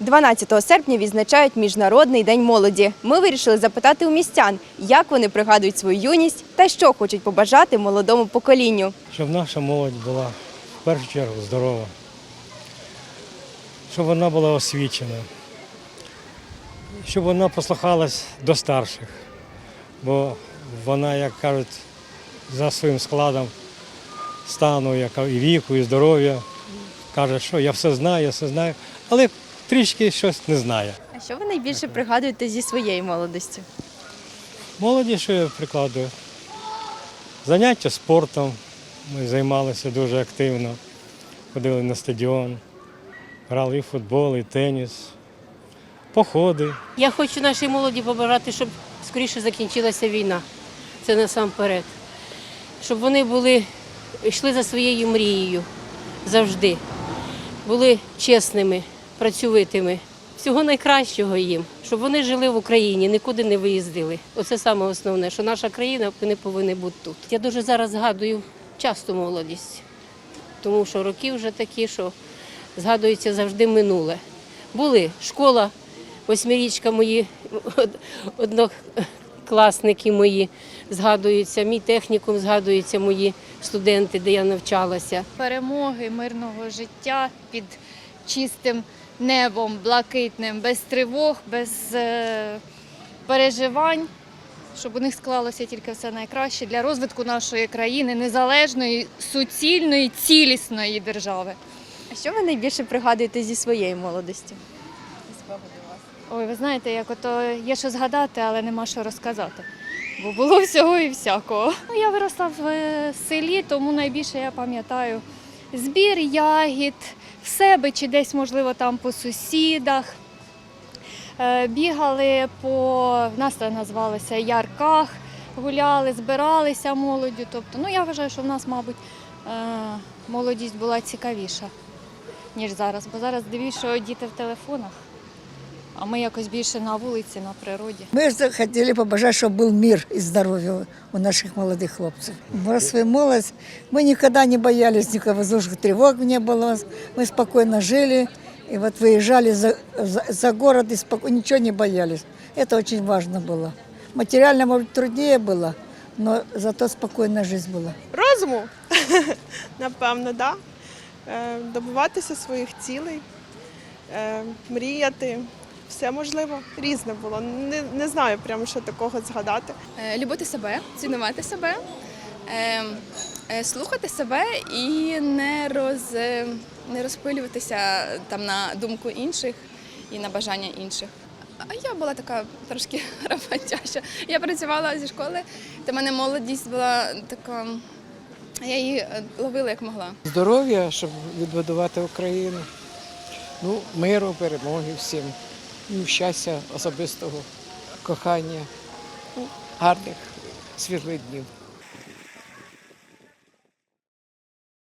12 серпня відзначають Міжнародний день молоді. Ми вирішили запитати у містян, як вони пригадують свою юність та що хочуть побажати молодому поколінню. щоб наша молодь була в першу чергу здорова, щоб вона була освічена, щоб вона послухалась до старших, бо вона, як кажуть, за своїм складом стану, яка і віку, і здоров'я, каже, що я все знаю, я все знаю, але трішки щось не знає. А що ви найбільше пригадуєте зі своєї молодості? Молоді, що я прикладую? Заняття спортом. Ми займалися дуже активно. Ходили на стадіон, грали і футбол, і теніс, походи. Я хочу нашій молоді побажати, щоб скоріше закінчилася війна. Це насамперед. Щоб вони були, йшли за своєю мрією завжди. Були чесними, працьовитими. Всього найкращого їм, щоб вони жили в Україні, нікуди не виїздили. Оце саме основне, що наша країна вони повинні бути тут. Я дуже зараз згадую часто молодість, тому що роки вже такі, що згадується завжди минуле. Були школа, восьмирічка мої, од- однокласники мої згадуються, мій технікум згадуються мої студенти, де я навчалася. перемоги, мирного життя під чистим небом, блакитним, без тривог, без е, переживань, щоб у них склалося тільки все найкраще для розвитку нашої країни, незалежної, суцільної, цілісної держави. А що ви найбільше пригадуєте зі своєї молодості? Ой, ви знаєте, як ото є що згадати, але нема що розказати. Бо було всього і всякого. Ну, я виросла в е, селі, тому найбільше я пам'ятаю збір ягід в себе чи десь, можливо, там по сусідах. Е, Бігали по нас це називалося ярках, гуляли, збиралися молоддю. Тобто, ну я вважаю, що в нас, мабуть, е, молодість була цікавіша, ніж зараз. Бо зараз дивіться, діти в телефонах А ми якось більше на вулиці, на природі. Ми ж хотіли побажати, щоб був мир і здоров'я у наших молодих хлопців. В свою молодость мы никогда не боялись никаких воздушных тревог не было. Мы спокойно жили. И вот выезжали за, за, за город и споко- ничего не боялись. Это очень важно было. Материально, может, труднее было, но зато спокойная жизнь была. Розуму, напевно, да. Е, Добиватися своїх цілей, е, мріяти. Все можливо, різне було. Не, не знаю прямо, що такого згадати. Е, любити себе, цінувати себе, е, е, слухати себе і не, роз, не розпилюватися там на думку інших і на бажання інших. А я була така трошки роботяща. Я працювала зі школи, то в мене молодість була така. Я її ловила як могла. здоров'я, щоб відбудувати Україну. Ну, миру, перемоги всім. Ну, щастя особистого, кохання, ну, гарних світлих днів.